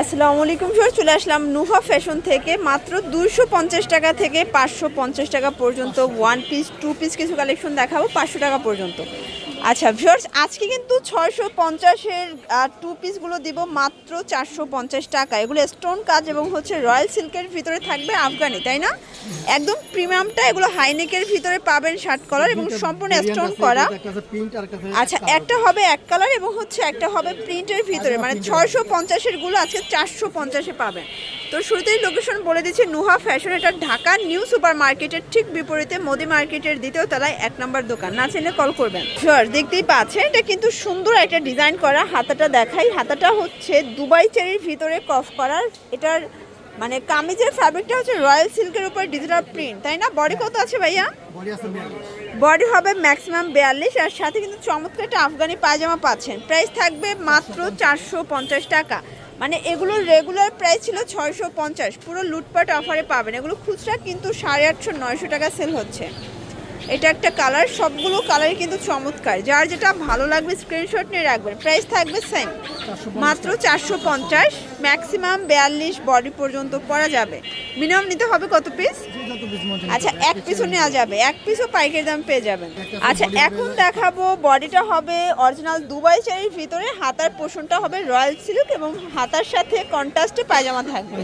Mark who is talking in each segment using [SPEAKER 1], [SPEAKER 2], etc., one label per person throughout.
[SPEAKER 1] আসসালামু আলাইকুম স্যার চলে আসলাম নুহা ফ্যাশন থেকে। মাত্র দুশো পঞ্চাশ টাকা থেকে পাঁচশো পঞ্চাশ টাকা পর্যন্ত ওয়ান পিস টু পিস কিছু কালেকশন দেখাবো, পাঁচশো টাকা পর্যন্ত। আচ্ছা ভিউয়ার্স আজকে কিন্তু ছয়শো পঞ্চাশের টু পিসগুলো দিব মাত্র চারশো পঞ্চাশ টাকা। এগুলো স্টোন কাজ এবং হচ্ছে রয়্যাল সিল্কের ভিতরে থাকবে আফগানি তাই না? একদম প্রিমিয়ামটা এগুলো হাইনেকের ভিতরে পাবেন শার্ট কলার এবং সম্পূর্ণ স্টোন করা। আচ্ছা একটা হবে এক কালার এবং হচ্ছে একটা হবে প্রিন্টের ভিতরে মানে ছয়শো পঞ্চাশেরগুলো আজকে চারশো পঞ্চাশে পাবেন। তো শুরুতেই লোকেশন বলে দিচ্ছি নুহা ফ্যাশন এটা ঢাকা নিউ সুপার মার্কেটের ঠিক বিপরীতে মোদি মার্কেটের দ্বিতীয় তলায় এক নম্বর দোকান। না চিনলে কল করবেন। শিওর দেখতেই পাচ্ছেন এটা কিন্তু সুন্দর একটা ডিজাইন করা হাতাটা দেখাই। হাতাটা হচ্ছে দুবাই চেরির ভিতরে কফ করার এটার মানে কামিজের ফ্যাব্রিকটা হচ্ছে রয়্যাল সিল্কের উপর ডিজিটাল প্রিন্ট তাই না? বডি কত আছে ভাইয়া? বডি হবে ম্যাক্সিমাম বিয়াল্লিশ আর সাথে কিন্তু চমৎকার একটা আফগানি পায়জামা পাচ্ছেন। প্রাইস থাকবে মাত্র চারশো পঞ্চাশ টাকা। মানে এগুলোর রেগুলার প্রাইস ছিল ছয়শো পঞ্চাশ। পুরো লুটপাট অফারে পাবেন। এগুলো খুচরা কিন্তু সাড়ে আটশো নয়শো টাকা সেল হচ্ছে। এটা একটা কালার সবগুলো কালারই কিন্তু চমৎকার। যার যেটা ভালো লাগবে স্ক্রিনশট নিয়ে রাখবেন। প্রাইস থাকবে সেম মাত্র চারশো পঞ্চাশ। ম্যাক্সিমাম বিয়াল্লিশ বডি পর্যন্ত পরা যাবে। মিনিমাম নিতে হবে কত পিস আচ্ছা এক পিসও নেওয়া যাবে এক পিসও পাইকারি দাম পেয়ে যাবেন। আচ্ছা এখন দেখাবো বডিটা হবে অরিজিনাল দুবাই চারির ভিতরে হাতার পোষণটা হবে রয়্যাল সিল্ক এবং হাতার সাথে কন্ট্রাস্টে পায়জামা থাকবে।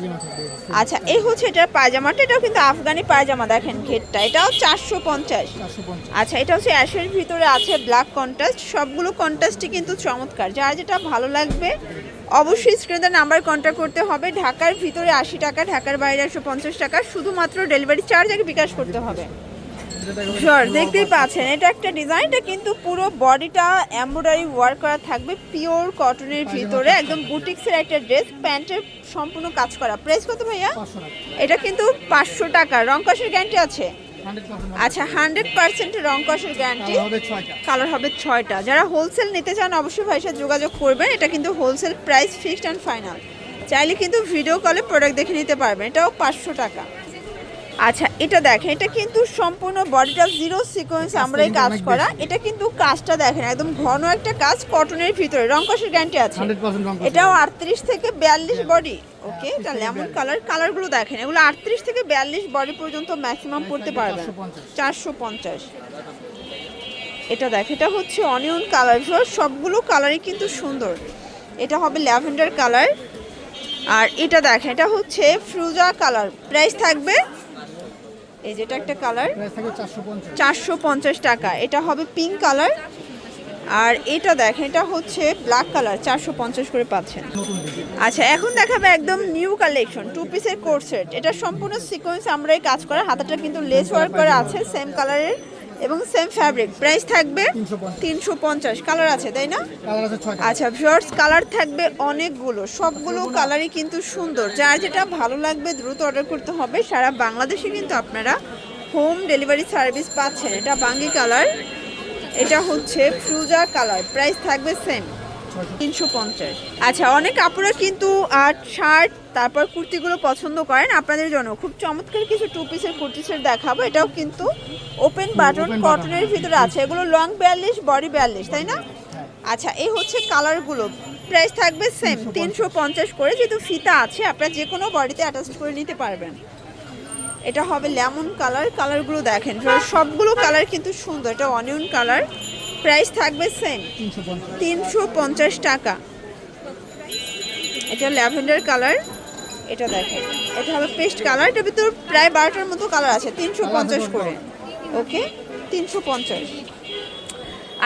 [SPEAKER 1] আচ্ছা এই হচ্ছে এটার পায়জামাটা এটাও কিন্তু আফগানি পায়জামা দেখেন ঘেরটা এটাও চারশো পঞ্চাশ। আচ্ছা এটা হচ্ছে অ্যাশের ভিতরে আছে ব্ল্যাক কন্ট্রাস্ট সবগুলো কন্ট্রাস্টই কিন্তু চমৎকার যার যেটা ভালো লাগবে অবশ্যই স্ক্রিনে নাম্বার কন্ট্যাক্ট করতে হবে। ঢাকার ভিতরে আশি টাকা ঢাকার বাইরে একশো পঞ্চাশ টাকা। শুধুমাত্র ডেলিভারি চার্জ আগে বিকাশ করতে হবে। শিওর দেখতেই পাচ্ছেন এটা একটা ডিজাইনটা কিন্তু পুরো বডিটা এমব্রয়ডারি ওয়ার্ক করা থাকবে পিওর কটনের ভিতরে। একদম বুটিক্সের একটা ড্রেস প্যান্টের সম্পূর্ণ কাজ করা। প্রাইস কত ভাইয়া? এটা কিন্তু পাঁচশো টাকা। রং কষের গ্যারান্টি আছে? আচ্ছা হান্ড্রেড পার্সেন্ট রং কষের গ্যারান্টি কালার হবে ছয়টা। যারা হোলসেল নিতে চান অবশ্যই ভাইয়ের সাথে যোগাযোগ করবেন। এটা কিন্তু wholesale price fixed and final চাইলে কিন্তু ভিডিও কলে প্রোডাক্ট দেখে নিতে পারবেন। এটাও পাঁচশো টাকা। আচ্ছা এটা দেখেন এটা কিন্তু সম্পূর্ণ বডিটা জিরো সিকোয়েন্স আমরাই কাজ করা। এটা কিন্তু কাজটা দেখেন একদম ঘন একটা কাজ কটনের ভিতরে। রং কষের গ্যারান্টি আছে। এটাও আটত্রিশ থেকে বিয়াল্লিশ বডি ওকে এটা লেমন কালার কালারগুলো দেখেন। এগুলো আটত্রিশ থেকে বিয়াল্লিশ বডি পর্যন্ত ম্যাক্সিমাম পড়তে পারবেন। চারশো পঞ্চাশ। এটা দেখ এটা হচ্ছে অনিয়ন কালার সবগুলো কালারই কিন্তু সুন্দর। এটা হবে ল্যাভেন্ডার কালার আর এটা দেখেন এটা হচ্ছে ফ্রুজা কালার প্রাইস থাকবে এই যেটা একটা কালার। চারশো পঞ্চাশ। টাকা। এটা হবে পিঙ্ক কালার। আর এটা দেখেন এটা হচ্ছে ব্ল্যাক কালার। চারশো পঞ্চাশ করে পাচ্ছেন। আচ্ছা এখন দেখাবে একদম নিউ কালেকশন টু পিসের কোর্সেট। এটা সম্পূর্ণ সিকোয়েন্স আমরাই কাজ করা। হাতাটা কিন্তু লেস ওয়ার্ক করা আছে সেম কালারের এবং সেম ফ্যাব্রিক প্রাইস থাকবে তিনশো পঞ্চাশ। কালার আছে তাই না? আচ্ছা ভিউয়ার্স কালার থাকবে অনেকগুলো। সবগুলো কালারই কিন্তু সুন্দর। যার যেটা ভালো লাগবে দ্রুত অর্ডার করতে হবে। সারা বাংলাদেশে কিন্তু আপনারা হোম ডেলিভারি সার্ভিস পাচ্ছেন। এটা বাঙ্গি কালার এটা হচ্ছে ফ্রুজা কালার প্রাইস থাকবে সেম তিনশো পঞ্চাশ। আচ্ছা অনেক আপুরা কিন্তু শার্ট তারপর কুর্তিগুলো পছন্দ করেন আপনাদের জন্য। খুব চমৎকার কিছু টু পিসের কুর্তি সেট দেখাবো। এটাও কিন্তু ওপেন বাটন কটনের ভিতরে আছে। এগুলো লং বিয়াল্লিশ বডি বিয়াল্লিশ তাই না? আচ্ছা এই হচ্ছে কালারগুলো প্রাইস থাকবে সেম তিনশো পঞ্চাশ। করে। যেহেতু ফিতা আছে আপনারা যে কোনো বডিতে অ্যাটাচ করে নিতে পারবেন। এটা হবে লেমন কালার কালারগুলো দেখেন। সবগুলো কালার কিন্তু সুন্দর। এটা অনিয়ন কালার প্রাইস থাকবে সেম তিনশো পঞ্চাশ টাকা। এটা ল্যাভেন্ডার কালার। এটা দেখেন। এটা হবে পেস্ট কালার। এটার ভিতর প্রায় বারোটার মতো কালার আছে তিনশো পঞ্চাশ করে। ওকে? তিনশো পঞ্চাশ।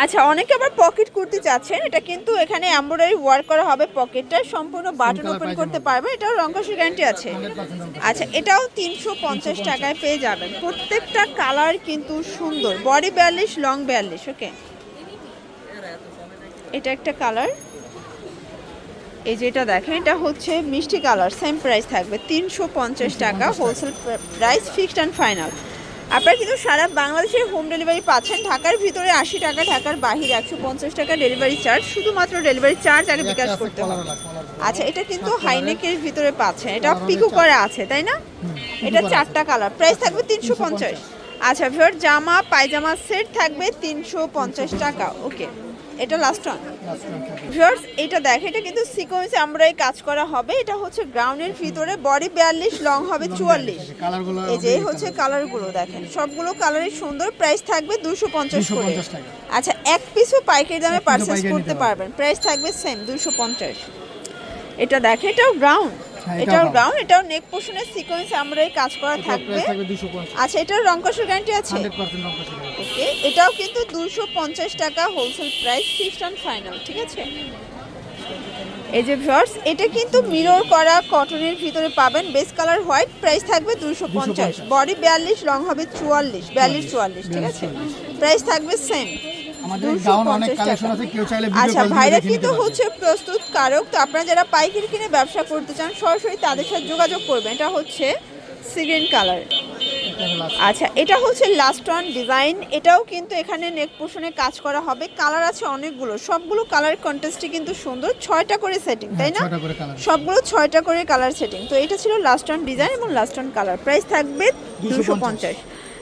[SPEAKER 1] আচ্ছা অনেকে আবার পকেট কুর্তি চাচ্ছেন। এটা কিন্তু এখানে এমব্রয়ডারি ওয়ার্ক করা হবে পকেটটা। সম্পূর্ণ বাটন ওপেন করতে পারবে। এটাও রঙ্কসের গ্যারান্টি আছে। আচ্ছা এটাও তিনশো পঞ্চাশ টাকায় পেয়ে যাবেন। প্রত্যেকটা কালার কিন্তু সুন্দর। বডি বিয়াল্লিশ লং বিয়াল্লিশ ওকে এটা একটা কালার। এই যেটা দেখেন এটা হচ্ছে মিষ্টি কালার সেম প্রাইস থাকবে তিনশো পঞ্চাশ টাকা wholesale price fixed and final আপনারা কিন্তু সারা বাংলাদেশে হোম ডেলিভারি পাচ্ছেন ঢাকার ভিতরে আশি টাকা ঢাকার বাহিরে একশো পঞ্চাশ টাকা ডেলিভারি চার্জ শুধুমাত্র ডেলিভারি চার্জ আগে বিকাশ করতে হবে। আচ্ছা এটা কিন্তু হাইনেকের ভিতরে পাচ্ছেন এটা পিকো করা আছে তাই না? এটা চারটা কালার প্রাইস থাকবে তিনশো পঞ্চাশ। আচ্ছা ভিওর জামা পায়জামা সেট থাকবে তিনশো পঞ্চাশ টাকা ওকে এটা লাস্ট ওয়ান ভিউয়ার্স এটা দেখে এটা কিন্তু সিকোয়েন্সে আমরা এই কাজ করা হবে। এটা হচ্ছে গ্রাউন্ডের ভিতরে বডি বিয়াল্লিশ লং হবে চুয়াল্লিশ। এই যে হচ্ছে কালারগুলো দেখেন সবগুলো কালারই সুন্দর প্রাইস থাকবে দুশো পঞ্চাশ করে। আচ্ছা এক পিসও পাইকারি দামে পারচেস করতে পারবেন। প্রাইস থাকবে সেম দুশো পঞ্চাশ। এটা দেখে এটাও গ্রাউন্ড
[SPEAKER 2] এটাও
[SPEAKER 1] এটাও নেক পোর্শনের সিকোয়েন্স আমরা এই কাজ করা থাকবে। আচ্ছা এটার রংকশের গ্যারান্টি আছে?
[SPEAKER 2] রং।
[SPEAKER 1] ওকে এটাও কিন্তু দুশো পঞ্চাশ টাকা হোলসেল প্রাইস ফিক্সড ফাইনাল ঠিক আছে? এই যে ভিউয়ার্স এটা কিন্তু মিরর করা কটনের ভিতরে পাবেন। বেস কালার হোয়াইট প্রাইস থাকবে দুশো পঞ্চাশ। বডি বিয়াল্লিশ লং হবে চুয়াল্লিশ বিয়াল্লিশ চুয়াল্লিশ ঠিক আছে? প্রাইস থাকবে সেম
[SPEAKER 2] আমাদের গাউন অনেক কালেকশন আছে কেউ চাইলে
[SPEAKER 1] আচ্ছা ভাইরা কিন্তু হচ্ছে প্রস্তুত কারক তো আপনারা যারা পাইকারি কিনে ব্যবসা করতে চান সরাসরি তাদের সাথে যোগাযোগ করবেন। এটা হচ্ছে সিগ্রিন কালার। আচ্ছা এটা হচ্ছে লাস্ট ওয়ান ডিজাইন এটাও কিন্তু এখানে নেক কাজ করা হবে। কালার আছে অনেকগুলো। সবগুলো কালার কন্টেস্টই কিন্তু সুন্দর। ছয়টা করে সেটিং তাই না?
[SPEAKER 2] হ্যাঁ, করে কালার
[SPEAKER 1] সবগুলো ছয়টা করে কালার সেটিং তো এটা ছিল লাস্ট ওয়ান ডিজাইন এবং লাস্ট ওয়ান কালার প্রাইস থাকবে দুশো পঞ্চাশ।